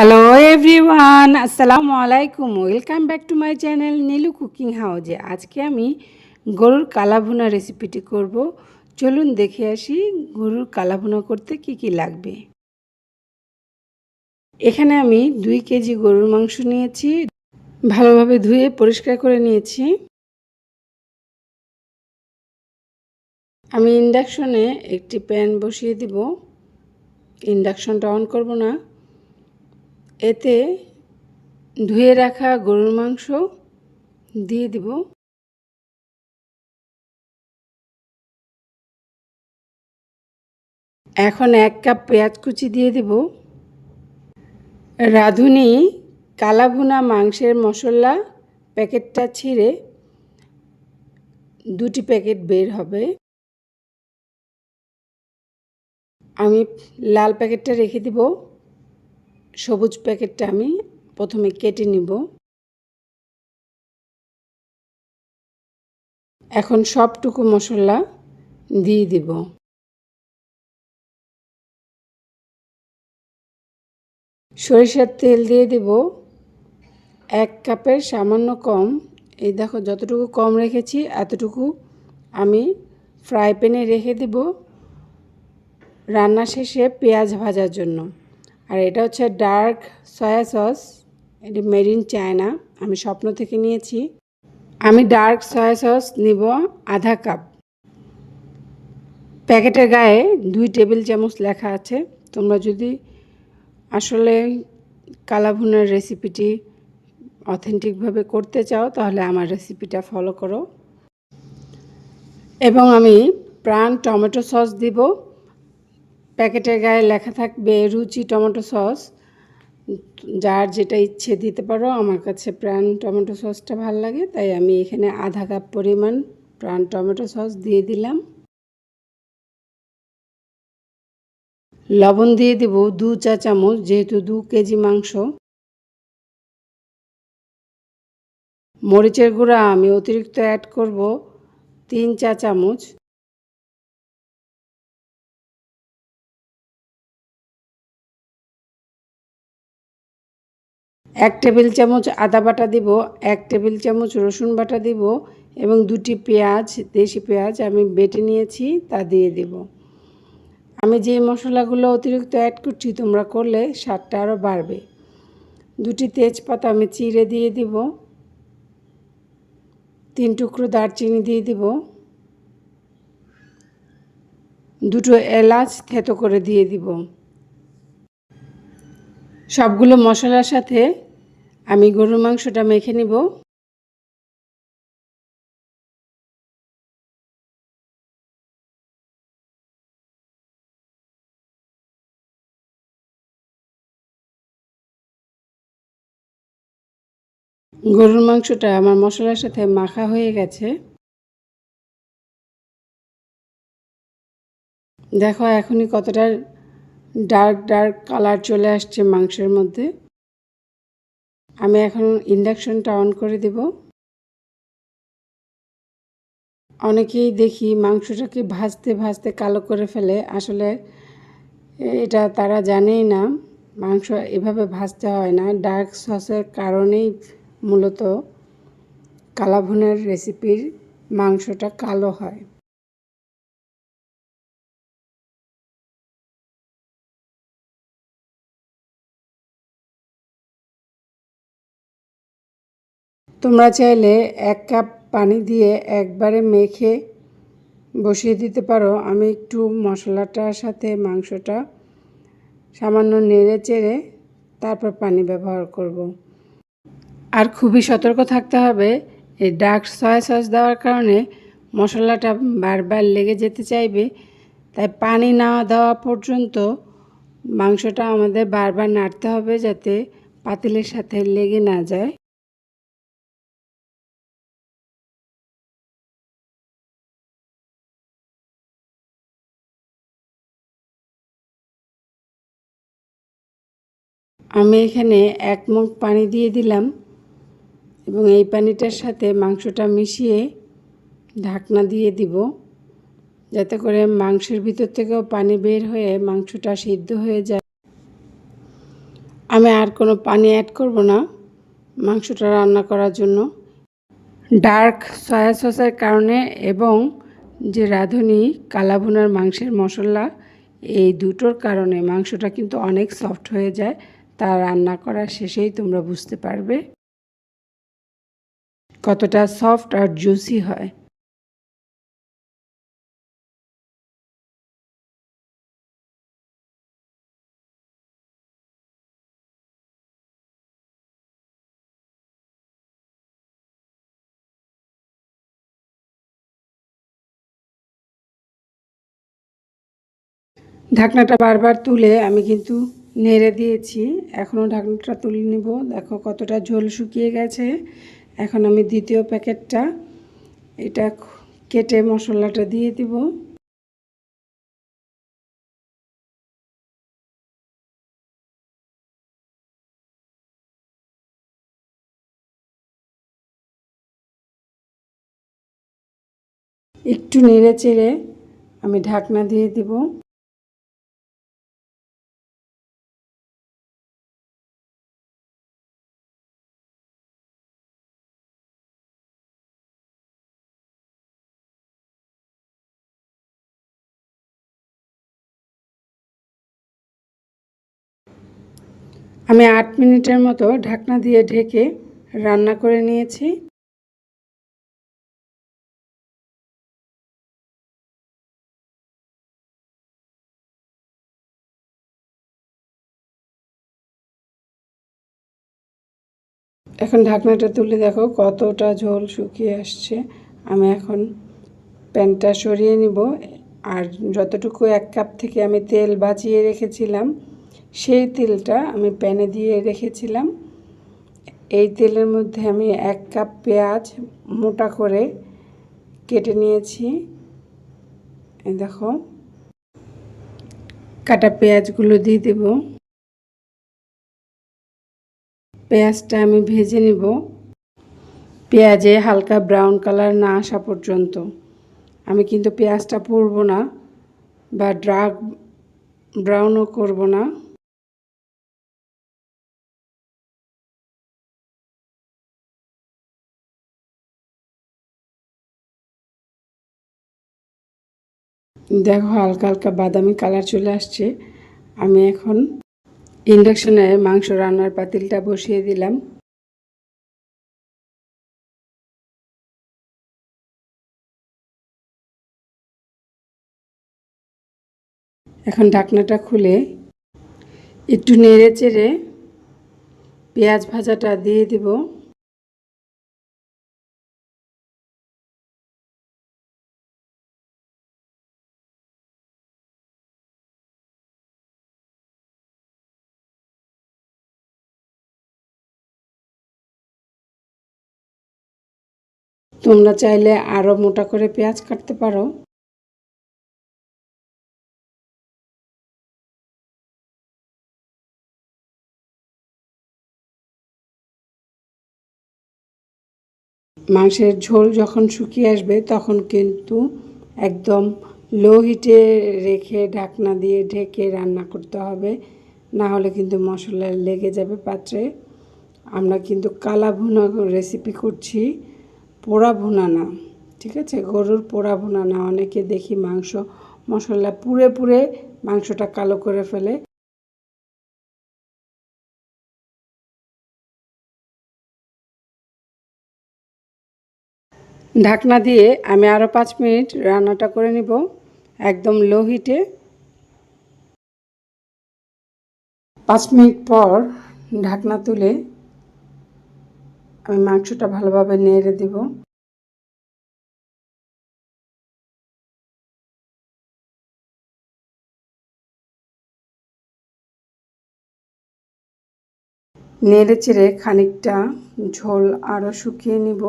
Hello everyone আসসালামু আলাইকুম welcome back to my channel Nilu cooking হাউজে আজকে আমি গরুর কালাভুনা রেসিপিটি করব। চলুন দেখে আসি গরুর কালাভুনা করতে কি কি লাগবে। এখানে আমি দুই কেজি গরুর মাংস নিয়েছি। ভালোভাবে ধুয়ে পরিষ্কার করে নিয়েছি। আমি ইন্ডাকশনে একটি প্যান বসিয়ে দিব। ইন্ডাকশনটা অন করব না। এতে ধুয়ে রাখা গরুর মাংস দিয়ে দিব। এখন এক কাপ পেঁয়াজ কুচি দিয়ে দিব। রাঁধুনি কালাভুনা মাংসের মশলা প্যাকেটটা ছিঁড়ে দুটি প্যাকেট বের হবে। আমি লাল প্যাকেটটা রেখে দিব। সবুজ প্যাকেটটা আমি প্রথমে কেটে নিব। এখন সবটুকু মশলা দিয়ে দিব। সরিষার তেল দিয়ে দিব। এক কাপের সামান্য কম। এই দেখো, যতটুকু কম রেখেছি, এতটুকু আমি ফ্রাই প্যানে রেখে দেব রান্না শেষে পেঁয়াজ ভাজার জন্য। আর এটা হচ্ছে ডার্ক সয়া সস, এটি মেড ইন চায়না, আমি স্বপ্ন থেকে নিয়েছি। আমি ডার্ক সয়া সস নিব আধা কাপ। প্যাকেটের গায়ে দুই টেবিল চামচ লেখা আছে। তোমরা যদি আসলে কালাভুনের রেসিপিটি অথেন্টিকভাবে করতে চাও, তাহলে আমার রেসিপিটা ফলো করো। এবং আমি প্রাণ টমেটো সস দিব। প্যাকেটের গায়ে লেখা থাকবে রুচি টমেটো সস। যার যেটা ইচ্ছে দিতে পারো, আমার কাছে প্রাণ টমেটো সসটা ভালো লাগে, তাই আমি এখানে আধা কাপ পরিমাণ প্রাণ টমেটো সস দিয়ে দিলাম। লবণ দিয়ে দেব দু চা চামচ, যেহেতু দু কেজি মাংস। মরিচের গুঁড়া আমি অতিরিক্ত অ্যাড করব তিন চা চামচ। এক টেবিল চামচ আদা বাটা দিব, এক টেবিল চামচ রসুন বাটা দিব এবং দুটি পেঁয়াজ, দেশি পেঁয়াজ আমি বেটে নিয়েছি, তা দিয়ে দিব। আমি যে মশলাগুলো অতিরিক্ত অ্যাড করছি, তোমরা করলে স্বাদটা আরও বাড়বে। দুটি তেজপাতা আমি চিড়ে দিয়ে দিব। তিন টুকরো দারচিনি দিয়ে দিব। দুটো এলাচ থেতো করে দিয়ে দিব। সবগুলো মশলার সাথে আমি গরুর মাংসটা মেখে নিব। গরুর মাংসটা আমার মশলার সাথে মাখা হয়ে গেছে। দেখো এখনই কতটা ডার্ক ডার্ক কালার চলে আসছে মাংসের মধ্যে। আমি এখন ইন্ডাকশনটা অন করে দেব। অনেকেই দেখি মাংসটাকে ভাজতে ভাজতে কালো করে ফেলে। আসলে এটা তারা জানেই না, মাংস এভাবে ভাজতে হয় না। ডার্ক সসের কারণেই মূলত কালাভুনের রেসিপির মাংসটা কালো হয়। তোমরা চাইলে এক কাপ পানি দিয়ে একবারে মেখে বসিয়ে দিতে পারো। আমি একটু মশলাটার সাথে মাংসটা সামান্য নেড়ে চেড়ে তারপর পানি ব্যবহার করব। আর খুবই সতর্ক থাকতে হবে, এই ডার্ক সয়া সস দেওয়ার কারণে মশলাটা বারবার লেগে যেতে চাইবে। তাই পানি না দেওয়া পর্যন্ত মাংসটা আমাদের বারবার নাড়তে হবে যাতে পাতিলের সাথে লেগে না যায়। আমি এখানে এক মুখ পানি দিয়ে দিলাম এবং এই পানিটার সাথে মাংসটা মিশিয়ে ঢাকনা দিয়ে দিব, যাতে করে মাংসের ভিতর থেকেও পানি বের হয়ে মাংসটা সিদ্ধ হয়ে যায়। আমি আর কোনো পানি অ্যাড করব না মাংসটা রান্না করার জন্য। ডার্ক সয়া সসের কারণে এবং যে রাঁধুনি, কালাভুনার মাংসের মশলা, এই দুটোর কারণে মাংসটা কিন্তু অনেক সফট হয়ে যায়। তা রান্না করার শেষেই তোমরা বুঝতে পারবে কতটা সফট আর জুসি হয়। ঢাকনাটা বারবার তুলে আমি কিন্তু নেড়ে দিয়েছি। এখনও ঢাকনাটা তুলে নিব। দেখো কতটা ঝোল শুকিয়ে গেছে। এখন আমি দ্বিতীয় প্যাকেটটা, এটা কেটে মশলাটা দিয়ে দিব। একটু নেড়ে চেড়ে আমি ঢাকনা দিয়ে দিব। আমি আট মিনিটের মতো ঢাকনা দিয়ে ঢেকে রান্না করে নিয়েছি। এখন ঢাকনাটা তুলে দেখো, কতটা ঝোল শুকিয়ে আসছে। আমি এখন প্যানটা সরিয়ে নিব। আর যতটুকু এক কাপ থেকে আমি তেল বাঁচিয়ে রেখেছিলাম সেই তেলটা আমি প্যানে দিয়ে রেখেছিলাম। এই তেলের মধ্যে আমি এক কাপ পেঁয়াজ মোটা করে কেটে নিয়েছি। দেখো। কাটা পেঁয়াজগুলো দিয়ে দেব। পেঁয়াজটা আমি ভেজে নিব। পেঁয়াজে হালকা ব্রাউন কালার না আসা পর্যন্ত। আমি কিন্তু পেঁয়াজটা পুড়ব না বা ড্রাগ ব্রাউনও করব না। দেখো হালকা হালকা বাদামি কালার চলে আসছে। আমি এখন ইন্ডাকশনে মাংস রান্নার পাতিলটা বসিয়ে দিলাম। এখন ঢাকনাটা খুলে একটু নেড়ে চেড়ে পেঁয়াজ ভাজাটা দিয়ে দিব। তোমরা চাইলে আরও মোটা করে পেঁয়াজ কাটতে পারো। মাংসের ঝোল যখন শুকিয়ে আসবে, তখন কিন্তু একদম লো হিটে রেখে ঢাকনা দিয়ে ঢেকে রান্না করতে হবে। না হলে কিন্তু মশলা লেগে যাবে পাত্রে। আমরা কিন্তু কালা ভুনা রেসিপি করছি। পোড়া ভুনা না, ঠিক আছে? গরুর পোড়া ভুনা না, অনেকে দেখি মাংস, মশলা পুড়ে পুড়ে মাংসটা কালো করে ফেলে। ঢাকনা দিয়ে আমি আরও পাঁচ মিনিট রান্নাটা করে নিব, একদম লো হিটে। পাঁচ মিনিট পর ঢাকনা তুলে আমি মাংসটা ভালোভাবে নেড়ে দিব। নেড়ে চেড়ে খানিকটা ঝোল আরও শুকিয়ে নিব।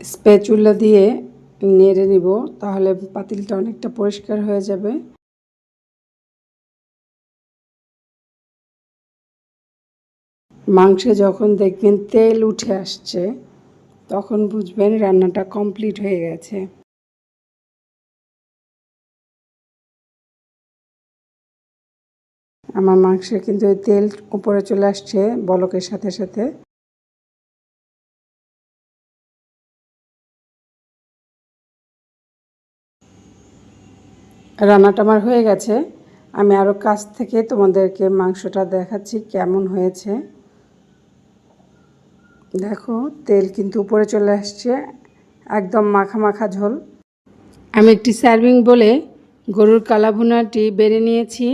স্প্যাচুলা দিয়ে নেড়ে নিব, তাহলে পাতিলটা অনেকটা পরিষ্কার হয়ে যাবে। মাংসে যখন দেখবেন তেল উঠে আসছে, তখন বুঝবেন রান্নাটা কমপ্লিট হয়ে গেছে। আমার মাংসে কিন্তু তেল উপরে চলে আসছে বলকের সাথে সাথে। রান্নাটা আমার হয়ে গেছে। আমি আরও কাছ থেকে তোমাদেরকে মাংসটা দেখাচ্ছি কেমন হয়েছে। দেখো, তেল কিন্তু উপরে চলে আসছে, একদম মাখা মাখা ঝোল। আমি একটি সার্ভিং বলে গরুর কালাভুনাটি বেড়ে নিয়েছি।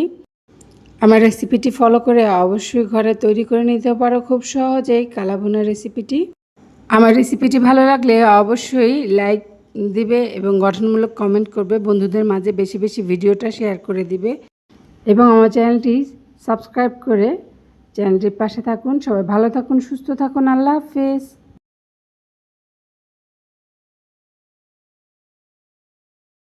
আমার রেসিপিটি ফলো করে অবশ্যই ঘরে তৈরি করে নিতে পারো খুব সহজেই কালাভুনা রেসিপিটি। আমার রেসিপিটি ভালো লাগলে অবশ্যই লাইক দিবে এবং গঠনমূলক কমেন্ট করবে, বন্ধুদের মাঝে বেশি বেশি ভিডিওটা শেয়ার করে দিবে। এবং আমার চ্যানেলটি সাবস্ক্রাইব করে চ্যানেলটির পাশে থাকুন। সবাই ভালো থাকুন, সুস্থ থাকুন। আল্লাহ হাফেজ।